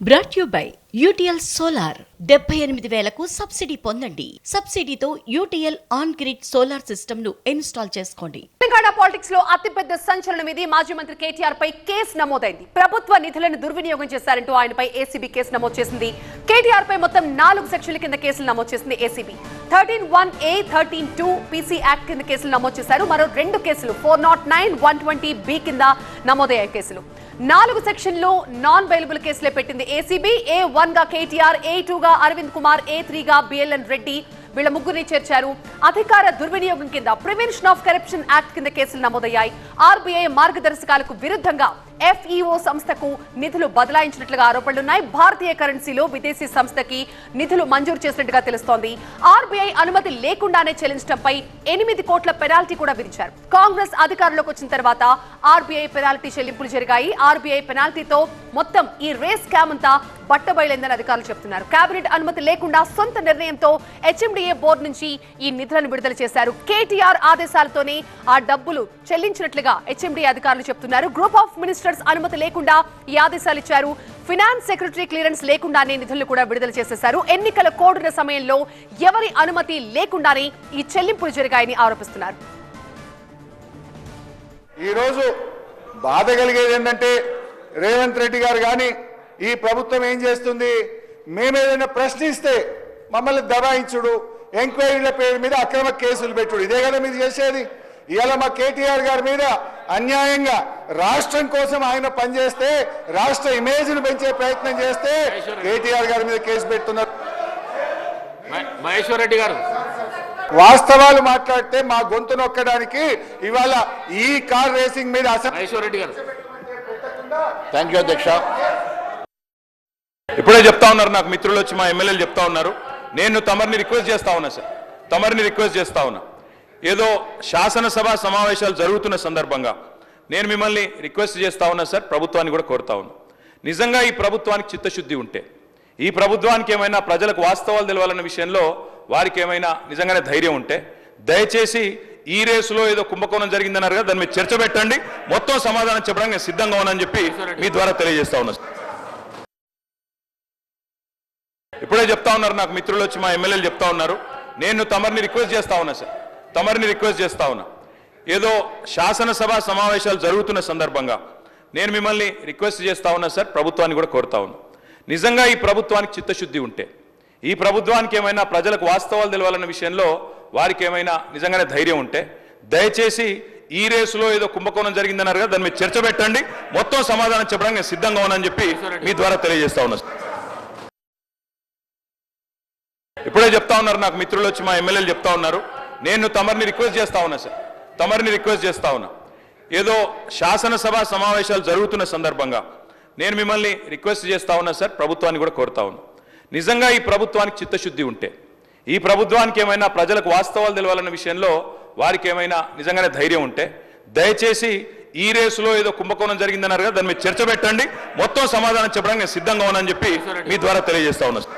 Brought you by UTL solar డెబ్బై ఎనిమిది వేలకు సబ్సిడీ పొందండి. సబ్సిడీతో యూటీఎల్ ఆన్ గ్రిడ్ సోలార్ సిస్టమ్ను ఇన్స్టాల్ చేసుకోండి. తెలంగాణ పాలిటిక్స్లో అతిపెద్ద సంచలనం ఇది. మాజీ మంత్రి కేటీఆర్ పై కేసు నమోదైంది. ప్రభుత్వ నిధులను దుర్వినియోగం చేశారంటూ ఆయనపై ఏసీబీ కేసు నమోదు చేసింది. కేటీఆర్ పై మొత్తం నాలుగు సెక్షన్ల కింద కేసులు నమోదు చేసింది ACB thirteen one A thirteen two PC act కింద కేసులు నమోదు చేశారు. మరో రెండు కేసులు four nought nine one twenty B కింద నమోదయ్యాయి కేసులు. నాలుగు సెక్షన్లు నాన్ బెయిలబుల్ కేసులే పెట్టింది ఏసీబీ ఏ వన్గా కేటీఆర్ ఏ టూగా అరవింద్ కుమార్ ఏ త్రీ గా బిఎల్ఎన్ రెడ్డి వీళ్ళ ముగ్గురిని చేర్చారు. అధికార దుర్వినియోగం కింద ప్రివెన్షన్ ఆఫ్ కరప్షన్ యాక్ట్ కింద కేసులు నమోదయ్యాయి. ఆర్బీఐ మార్గదర్శకాలకు విరుద్ధంగా ఎఫ్ఈఓ సంస్థకు నిధులు బదలాయించినట్లుగా ఆరోపణలున్నాయి. భారతీయ కరెన్సీలో విదేశీ సంస్థకి నిధులు మంజూరు చేసినట్టుగా తెలుస్తోంది. ఆర్బీఐ అనుమతి లేకుండానే చెల్లించడంపై ఎనిమిది కోట్ల పెనాల్టీ కూడా విధించారు. కాంగ్రెస్ అధికారంలోకి వచ్చిన తర్వాత ఆర్బీఐ పెనాల్టీ చెల్లింపులు జరిగాయి. ఆర్బీఐ పెనాల్టీతో మొత్తం ఈ రేస్ స్కామ్ అంతా బట్టబయలైందని అధికారులు చెబుతున్నారు. కేబినెట్ అనుమతి లేకుండా సొంత నిర్ణయంతో హెచ్ఎండిఏ బోర్డు నుంచి ఈ నిధులను విడుదల చేశారు. కేటీఆర్ ఆదేశాలతోనే ఆ డబ్బులు చెల్లించినట్లుగా హెచ్ఎండిఏ అధికారులు చెబుతున్నారు. గ్రూప్ ఆఫ్ మినిస్టర్ మినిస్టర్స్ అనుమతి లేకుండా ఈ ఆదేశాలు ఇచ్చారు. ఫినాన్స్ సెక్రటరీ క్లియరెన్స్ లేకుండానే నిధులు కూడా విడుదల చేసేశారు. ఎన్నికల కోడిన సమయంలో ఎవరి అనుమతి లేకుండానే ఈ చెల్లింపులు జరిగాయని ఆరోపిస్తున్నారు. ఈరోజు బాధ కలిగేది ఏంటంటే రేవంత్ రెడ్డి గారు కానీ ఈ ప్రభుత్వం ఏం చేస్తుంది? మేమేదైనా ప్రశ్నిస్తే మమ్మల్ని దబాయించుడు ఎంక్వైరీల పేరు మీద అక్రమ కేసులు పెట్టుడు. ఇదే కదా మీరు చేసేది? ఇవాళ మా కేటీఆర్ గారి మీద అన్యాయంగా రాష్ట్రం కోసం ఆయన పనిచేస్తే రాష్ట్ర ఇమేజ్ను పెంచే ప్రయత్నం చేస్తే కేటీఆర్ గారి మీద కేసు పెడుతున్నారు మహేశ్వర్ రెడ్డి గారు. వాస్తవాలు మాట్లాడితే మా గొంతు నొక్కడానికి ఇవాళ ఈ కార్ రేసింగ్ మీద మహేశ్వర్ రెడ్డి గారు. థ్యాంక్ యూ అధ్యక్ష. ఇప్పుడే చెప్తా ఉన్నారు నాకు మిత్రులు వచ్చి మా ఎమ్మెల్యేలు చెప్తా ఉన్నారు. నేను తమరిని రిక్వెస్ట్ చేస్తా ఉన్నా సార్. తమరిని రిక్వెస్ట్ చేస్తా ఉన్నా. ఏదో శాసనసభ సమావేశాలు జరుగుతున్న సందర్భంగా నేను మిమ్మల్ని రిక్వెస్ట్ చేస్తా ఉన్నా సార్. ప్రభుత్వాన్ని కూడా కోరుతా ఉన్నా. నిజంగా ఈ ప్రభుత్వానికి చిత్తశుద్ధి ఉంటే ఈ ప్రభుత్వానికి ఏమైనా ప్రజలకు వాస్తవాలు తెలవాలన్న విషయంలో వారికి ఏమైనా నిజంగానే ధైర్యం ఉంటే దయచేసి ఈ రేసులో ఏదో కుంభకోణం జరిగిందన్నారు కదా దాని మీద చర్చ పెట్టండి. మొత్తం సమాధానం చెప్పడానికి నేను సిద్ధంగా ఉన్నానని చెప్పి మీ ద్వారా తెలియజేస్తా ఉన్నా. సార్ ఇప్పుడే చెప్తా ఉన్నారు నాకు మిత్రులు వచ్చి మా ఎమ్మెల్యేలు చెప్తా ఉన్నారు. నేను తమరిని రిక్వెస్ట్ చేస్తా ఉన్నా సార్. తమరిని రిక్వెస్ట్ చేస్తా ఉన్నా. ఏదో శాసనసభ సమావేశాలు జరుగుతున్న సందర్భంగా నేను మిమ్మల్ని రిక్వెస్ట్ చేస్తా ఉన్నా సార్ ప్రభుత్వాన్ని కూడా కోరుతా ఉన్నా. నిజంగా ఈ ప్రభుత్వానికి చిత్తశుద్ధి ఉంటే ఈ ప్రభుత్వానికి ఏమైనా ప్రజలకు వాస్తవాలు తెలవాలన్న విషయంలో వారికి ఏమైనా నిజంగానే ధైర్యం ఉంటే దయచేసి ఈ రేసులో ఏదో కుంభకోణం జరిగిందన్నారు కదా దాని మీద చర్చ పెట్టండి. మొత్తం సమాధానం చెప్పడానికి నేను సిద్ధంగా ఉన్నానని చెప్పి మీ ద్వారా తెలియజేస్తా ఉన్నా సార్. ఇప్పుడే చెప్తా ఉన్నారు నాకు మిత్రులు వచ్చి మా ఎమ్మెల్యేలు చెప్తా ఉన్నారు. నేను తమరిని రిక్వెస్ట్ చేస్తా ఉన్నా సార్. తమరిని రిక్వెస్ట్ చేస్తా ఉన్నా. ఏదో శాసనసభ సమావేశాలు జరుగుతున్న సందర్భంగా నేను మిమ్మల్ని రిక్వెస్ట్ చేస్తా ఉన్నా సార్ ప్రభుత్వాన్ని కూడా కోరుతా ఉన్నా. నిజంగా ఈ ప్రభుత్వానికి చిత్తశుద్ధి ఉంటే ఈ ప్రభుత్వానికి ఏమైనా ప్రజలకు వాస్తవాలు తెలవాలన్న విషయంలో వారికి ఏమైనా నిజంగానే ధైర్యం ఉంటే దయచేసి ఈ రేసులో ఏదో కుంభకోణం జరిగిందన్నారు కదా దాని మీద చర్చ పెట్టండి. మొత్తం సమాధానం చెప్పడానికి నేను సిద్ధంగా ఉన్నానని చెప్పి మీ ద్వారా తెలియజేస్తా ఉన్నా sir.